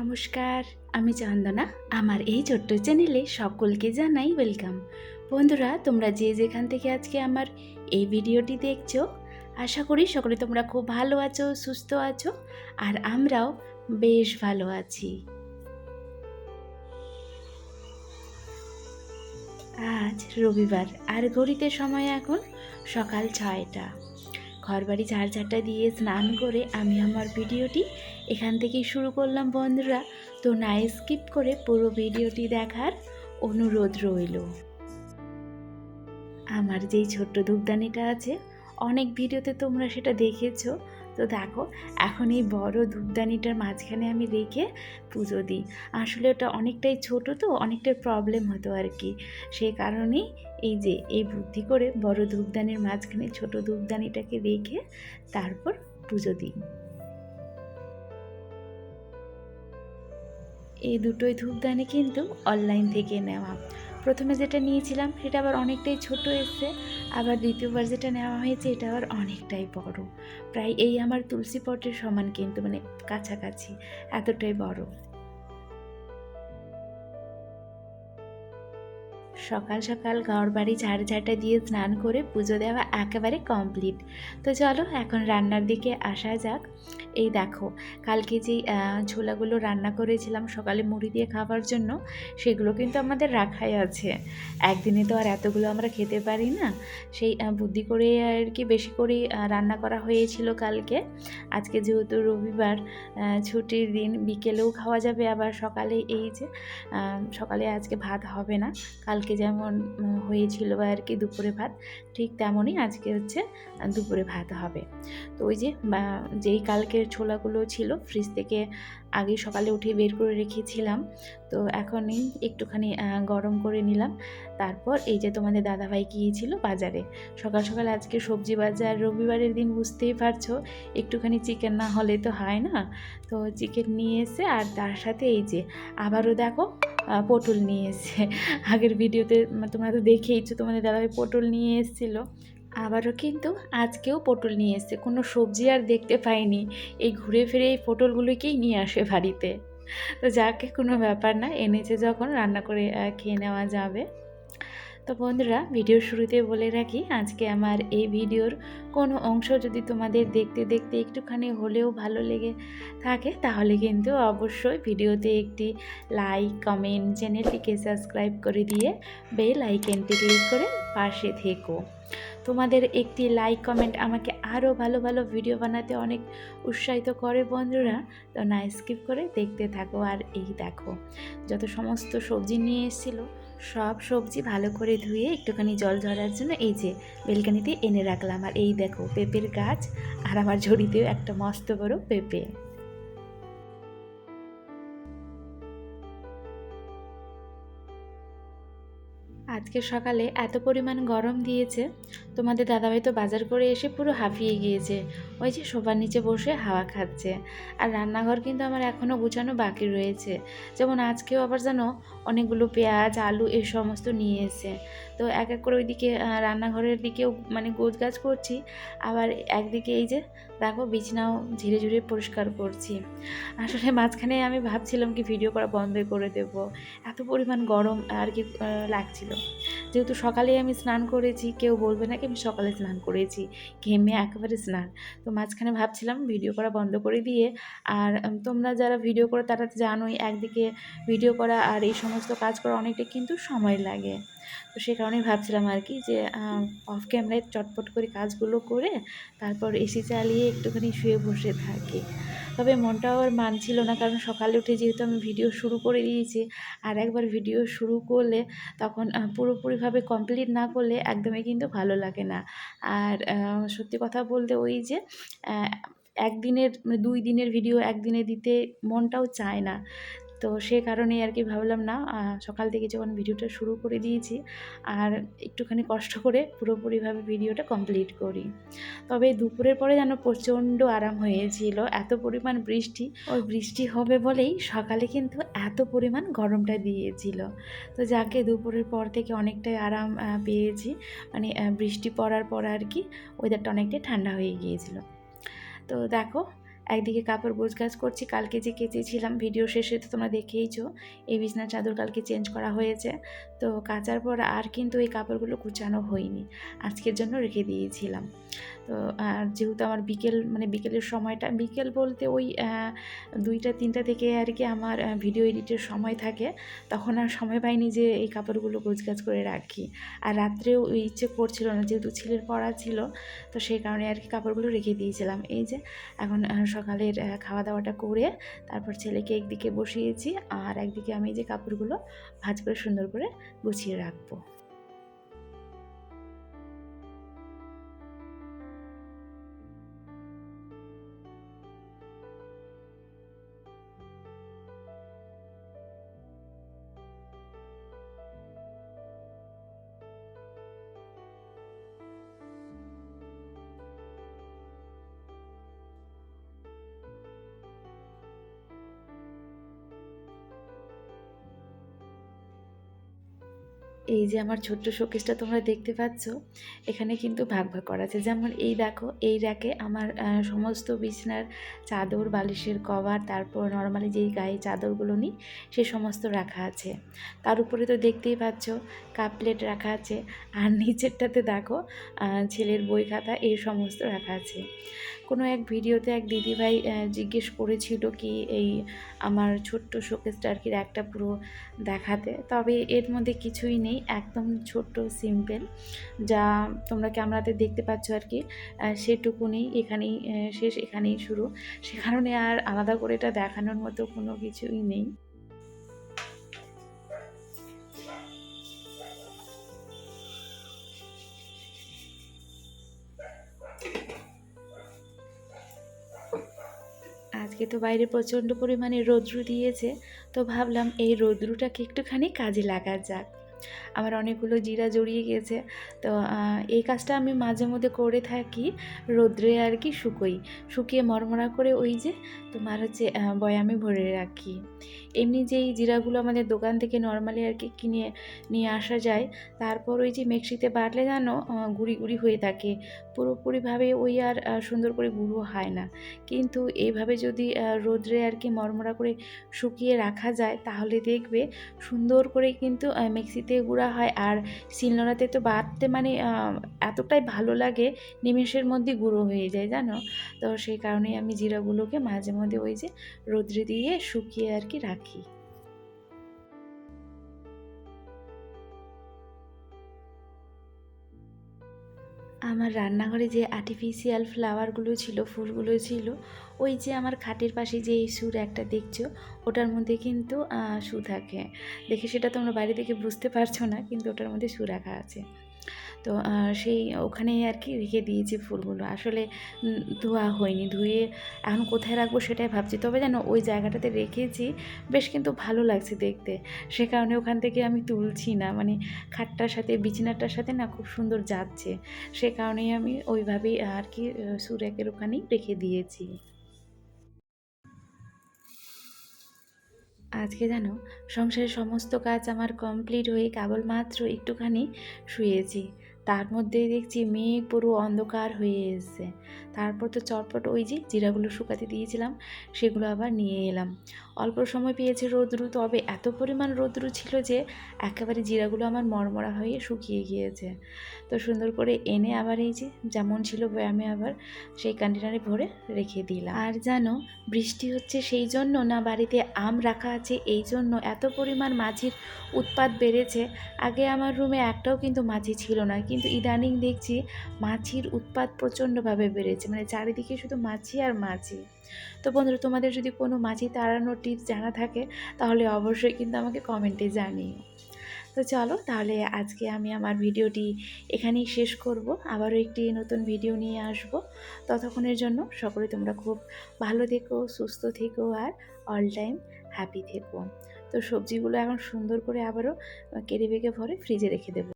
নমস্কার, আমি চন্দনা। আমার এই ছোট্ট চ্যানেলে সকলকে জানাই ওয়েলকাম। বন্ধুরা, তোমরা যে যেখান থেকে আজকে আমার এই ভিডিওটি দেখছ, আশা করি সকলে তোমরা খুব ভালো আছো, সুস্থ আছো, আর আমরাও বেশ ভালো আছি। আজ রবিবার, আর ঘড়িতে সময় এখন সকাল ছয়টা। ঘরবাড়ি ঝাড় ঝাড়টা দিয়ে স্নান করে আমি আমার ভিডিওটি এখান থেকেই শুরু করলাম বন্ধুরা। তো না স্কিপ করে পুরো ভিডিওটি দেখার অনুরোধ রইল। আমার যেই ছোট্ট ধূপদানিটা আছে, অনেক ভিডিওতে তোমরা সেটা দেখেছ। তো দেখো, এখন এই বড় ধূপদানিটার মাঝখানে আমি রেখে পুজো দিই। আসলে ওটা অনেকটাই ছোট তো, অনেকটাই প্রবলেম হতো আর কি। সেই কারণেই এই যে, এই বুদ্ধি করে বড় ধূপদানির মাঝখানে ছোট ধূপদানিটাকে রেখে তারপর পুজো দিই। এই দুটোই ধূপদানি কিন্তু অনলাইন থেকে নেওয়া। প্রথমে যেটা নিয়েছিলাম সেটা আবার অনেকটাই ছোট এসছে, আবার দ্বিতীয়বার যেটা নেওয়া হয়েছে এটা আবার অনেকটাই বড়। প্রায় এই আমার তুলসী পটের সমান কিন্তু মানে কাছাকাছি, এতটাই বড়। সকাল সকাল ঘর বাড়ি ঝাড় ঝাঁটা দিয়ে স্নান করে পুজো দেওয়া একেবারে কমপ্লিট তো চলো, এখন রান্নার দিকে আসা যাক। এই দেখো, কালকে যেই ছোলাগুলো রান্না করেছিলাম সকালে মুড়ি দিয়ে খাবার জন্য, সেগুলো কিন্তু আমাদের রাখাই আছে। একদিনে তো আর এতগুলো আমরা খেতে পারি না। সেই বুদ্ধি করে আর কি বেশি করে রান্না করা হয়েছিল কালকে। আজকে যেহেতু রবিবার ছুটির দিন, বিকেলেও খাওয়া যাবে আবার সকালে এই যে সকালে আজকে ভাত হবে না। কালকে যেমন হয়েছিল বা আর কি দুপুরে ভাত, ঠিক তেমনই আজকে হচ্ছে দুপুরে ভাত হবে। তো ওই যে যেই কালকের ছোলাগুলো ছিল ফ্রিজ থেকে আগে সকালে উঠে বের করে রেখেছিলাম। তো এখনই একটুখানি গরম করে নিলাম। তারপর এই যে তোমাদের দাদাভাই গিয়েছিল বাজারে। সকাল সকাল আজকে সবজি বাজার, রবিবারের দিন বুঝতেই পারছ, একটুখানি চিকেন না হলে তো হয় না। তো চিকেন নিয়ে এসে আর তার সাথে এই যে আবারও দেখো পটল নিয়ে এসে। আগের ভিডিওতে তোমরা তো দেখেইছো তোমাদের দাদাভাই পটল নিয়ে এসেছিল। আবারও কিন্তু আজকেও পটল নিয়ে এসছে। কোনো সবজি আর দেখতে পাইনি। এই ঘুরে ফিরে এই পটলগুলোকেই নিয়ে আসে বাড়িতে। তো যাকে, কোনো ব্যাপার না। এনেছে যখন রান্না করে খেয়ে নেওয়া যাবে। তো বন্ধুরা, ভিডিওর শুরুতে বলে রাখি, আজকে আমার এই ভিডিওর কোনো অংশ যদি তোমাদের দেখতে দেখতে একটুখানি হলেও ভালো লেগে থাকে, তাহলে কিন্তু অবশ্যই ভিডিওতে একটি লাইক, কমেন্ট, চ্যানেলটিকে সাবস্ক্রাইব করে দিয়ে বেল আইকনটি ক্লিক করে পাশে থেকো। তোমাদের একটি লাইক কমেন্ট আমাকে আরও ভালো ভালো ভিডিও বানাতে অনেক উৎসাহিত করে বন্ধুরা। তো না স্কিপ করে দেখতে থাকো আর এই দেখো, যত সমস্ত সবজি নিয়ে এসেছিল, সব সবজি ভালো করে ধুয়ে একটুখানি জল ঝরার জন্য এই যে বেলকানিতে এনে রাখলাম। আর এই দেখো পেঁপের গাছ আর আমার ঝুড়িতেও একটা মস্ত বড় পেঁপে। আজকে সকালে এত পরিমাণ গরম দিয়েছে, তোমাদের দাদাভাই তো বাজার করে এসে পুরো হাঁপিয়ে গিয়েছে। ওই যে সোফার নিচে বসে হাওয়া খাচ্ছে। আর রান্নাঘর কিন্তু আমার এখনও গুছানো বাকি রয়েছে। যেমন আজকেও আবার যেন অনেকগুলো পেঁয়াজ, আলু এই সমস্ত নিয়ে এসে তো এক এক করে ওইদিকে রান্নাঘরের দিকেও মানে গোছ গাছ করছি। আবার একদিকে এই যে দেখো বিছনাও ঝিরে ঝিরে পরিষ্কার করছি। আসলে মাঝখানে আমি ভাবছিলাম কি ভিডিও করা বন্ধ করে দেব। এত পরিমাণ গরম আর কি লাগছিল। যেহেতু সকালে আমি স্নান করেছি, কেউ বলবে না কি আমি সকালে স্নান করেছি? ঘেমে একেবারে স্নান। তো মাঝখানে ভাবছিলাম ভিডিও করা বন্ধ করে দিয়ে, আর তোমরা যারা ভিডিও করো তারা জানোই, একদিকে ভিডিও করা আর এই সমস্ত কাজ করা অনেকটা কিন্তু সময় লাগে। তো সে কারণেই ভাবছিলাম আর কি যে অফ ক্যামেরায় চটপট করে কাজগুলো করে তারপর এসি চালিয়ে একটুখানি শুয়ে বসে থাকি। তবে মনটাও আর মানছিল না কারণ সকালে উঠে যেহেতু আমি ভিডিও শুরু করে দিয়েছি, আর একবার ভিডিও শুরু করলে তখন পুরোপুরিভাবে কমপ্লিট না করলে একদমই কিন্তু ভালো লাগে না। আর সত্যি কথা বলতে ওই যে একদিনের মানে দুই দিনের ভিডিও একদিনে দিতে মনটাও চায় না। তো সে কারণেই আর কি ভাবলাম, না সকাল থেকে যখন ভিডিওটা শুরু করে দিয়েছি, আর একটুখানি কষ্ট করে পুরোপুরিভাবে ভিডিওটা কমপ্লিট করি। তবে দুপুরের পরে যেন প্রচণ্ড আরাম হয়েছিল, এত পরিমাণ বৃষ্টি। ওই বৃষ্টি হবে বলেই সকালে কিন্তু এত পরিমাণ গরমটা দিয়েছিল। তো যাকে দুপুরের পর থেকে অনেকটাই আরাম পেয়েছি মানে বৃষ্টি পড়ার পর আর কি ওয়েদারটা অনেকটাই ঠান্ডা হয়ে গিয়েছিল। তো দেখো একদিকে কাপড় গোছগাছ করছি, কালকে যে কেচেছিলাম ভিডিও শেষে তো তোমরা দেখেইছো, এই বিছনার চাদর কালকে চেঞ্জ করা হয়েছে। তো কাচার পর আর কিন্তু এই কাপড়গুলো কুচানো হয়নি, আজকের জন্য রেখে দিয়েছিলাম। তো আর যেহেতু আমার বিকেল মানে বিকেলের সময়টা, বিকেল বলতে ওই দুইটা, তিনটা থেকে আর কি আমার ভিডিও এডিটের সময় থাকে, তখন আর সময় পাইনি যে এই কাপড়গুলো গোছগাছ করে রাখি। আর রাত্রেও ইচ্ছে করছিল না, যেহেতু ছেলের পড়া ছিল, তো সেই কারণে আর কি কাপড়গুলো রেখে দিয়েছিলাম। এই যে, এখন সকালের খাওয়া দাওয়াটা করে তারপর ছেলেকে একদিকে বসিয়েছি আর একদিকে আমি যে কাপড়গুলো ভাজ করে সুন্দর করে গুছিয়ে রাখব। এই যে আমার ছোট্ট শোকেসটা তোমরা দেখতে পাচ্ছ, এখানে কিন্তু ভাগ ভাগ করা আছে। যেমন এই দেখো, এই র্যাকে আমার সমস্ত বিছনার চাদর, বালিশের কভার, তারপর নর্মালি যেই গায়ে চাদরগুলো নিই, সে সমস্ত রাখা আছে। তার উপরে তো দেখতেই পাচ্ছ, কাপ প্লেট রাখা আছে। আর নিচেরটাতে দেখো ছেলের বই খাতা এই সমস্ত রাখা আছে। কোনো এক ভিডিওতে এক দিদিভাই জিজ্ঞেস করেছিল কি এই আমার ছোট্ট শোকেসটা আর কি একটা পুরো দেখাতে। তবে এর মধ্যে কিছুই নেই। একদম ছোট্ট সিম্পল, যা তোমরা ক্যামেরাতে দেখতে পাচ্ছ আর কি। সেটুকুনি এখানেই শেষ এখানেই শুরু। সে কারণে আর আলাদা করে এটা দেখানোর মতো কোনো কিছুই নেই। আজকে তো বাইরে প্রচণ্ড পরিমাণে রৌদ্র দিয়েছে, তো ভাবলাম এই রৌদ্রটাকে একটুখানি কাজে লাগা যাক। আমার অনেকগুলো জিরা জড়িয়ে গেছে। তো এই কাজটা আমি মাঝে মধ্যে করে থাকি রোদ্রে আর কি শুকোই। শুকিয়ে মরমরা করে ওই যে তোমার হচ্ছে বয়ামে ভরে রাখি। এমনি যেই জিরাগুলো আমাদের দোকান থেকে নর্মালি আর কি কিনে, নিয়ে আসা যায়, তারপর ওই যে মিক্সিতে বাটলে যেন গুঁড়ি গুঁড়ি হয়ে থাকে। পুরোপুরিভাবে ওই আর সুন্দর করে গুঁড়ো হয় না। কিন্তু এইভাবে যদি রোদ্রে আর কি মরমরা করে শুকিয়ে রাখা যায়, তাহলে দেখবে সুন্দর করে কিন্তু মিক্সিতে গুঁড়া হয়। আর শিলনোড়াতে তো বাটতে মানে এতটাই ভালো লাগে, নিমেষের মধ্যে গুঁড়ো হয়ে যায়, জানো? তো সেই কারণেই আমি জিরাগুলোকে মাঝে মধ্যে ওই যে রোদ্রে দিয়ে শুকিয়ে আর কি রাখি। আমার রান্নাঘরে যে আর্টিফিশিয়াল ফ্লাওয়ারগুলো ছিল, ফুলগুলো ছিল, ওই যে আমার খাটের পাশে যে সুর একটা দেখছ, ওটার মধ্যে কিন্তু সু থাকে। দেখে সেটা তোমরা বাইরে থেকে বুঝতে পারছ না, কিন্তু ওটার মধ্যে সু রাখা আছে। তো সেই ওখানেই আর কি রেখে দিয়েছি ফুলগুলো। আসলে ধোয়া হয়নি। ধুয়ে এখন কোথায় রাখব সেটাই ভাবছি। তবে যেন ওই জায়গাটাতে রেখেছি, বেশ কিন্তু ভালো লাগছে দেখতে। সে কারণে ওখান থেকে আমি তুলছি না। মানে খাটটার সাথে, বিছানাটার সাথে না খুব সুন্দর যাচ্ছে। সে কারণেই আমি ওইভাবেই আর কি সুরেকের ওখানেই রেখে দিয়েছি। আজকে জানো, সংসারের সমস্ত কাজ আমার কমপ্লিট হয়ে কেবলমাত্র একটুখানি শুয়েছি। তার মধ্যেই দেখছি মেঘ পুরো অন্ধকার হয়ে এসছে। তারপর তো চটপট ওই যে জিরাগুলো শুকাতে দিয়েছিলাম, সেগুলো আবার নিয়ে এলাম। অল্প সময় পেয়েছে রোদ্রু, তবে এত পরিমাণ রোদ্রু ছিল যে একেবারে জিরাগুলো আমার মরমরা হয়ে শুকিয়ে গিয়েছে। তো সুন্দর করে এনে আবার এই যে যেমন ছিল ব্যায়ামে আবার সেই কন্টেনারে ভরে রেখে দিলাম। আর জানো, বৃষ্টি হচ্ছে সেই জন্য না বাড়িতে আম রাখা আছে, এই জন্য এত পরিমাণ মাছির উৎপাত বেড়েছে। আগে আমার রুমে একটাও কিন্তু মাছি ছিল না, কিন্তু ইদানিং দেখছি মাছির উৎপাত প্রচণ্ডভাবে বেড়েছে মানে চারিদিকে শুধু মাছি আর মাছি তো বন্ধুরা, তোমাদের যদি কোনো মাছি তাড়ানোর টিপস জানা থাকে, তাহলে অবশ্যই কিন্তু আমাকে কমেন্টে জানিও। তো চলো তাহলে আজকে আমি আমার ভিডিওটি এখানেই শেষ করব। আবারও একটি নতুন ভিডিও নিয়ে আসব। ততক্ষণের জন্য সকলে তোমরা খুব ভালো থেকো, সুস্থ থেকো আর অল টাইম হ্যাপি থেকো। তো সবজিগুলো এখন সুন্দর করে আবারও কেড়ে বেগে ভরে ফ্রিজে রেখে দেবো।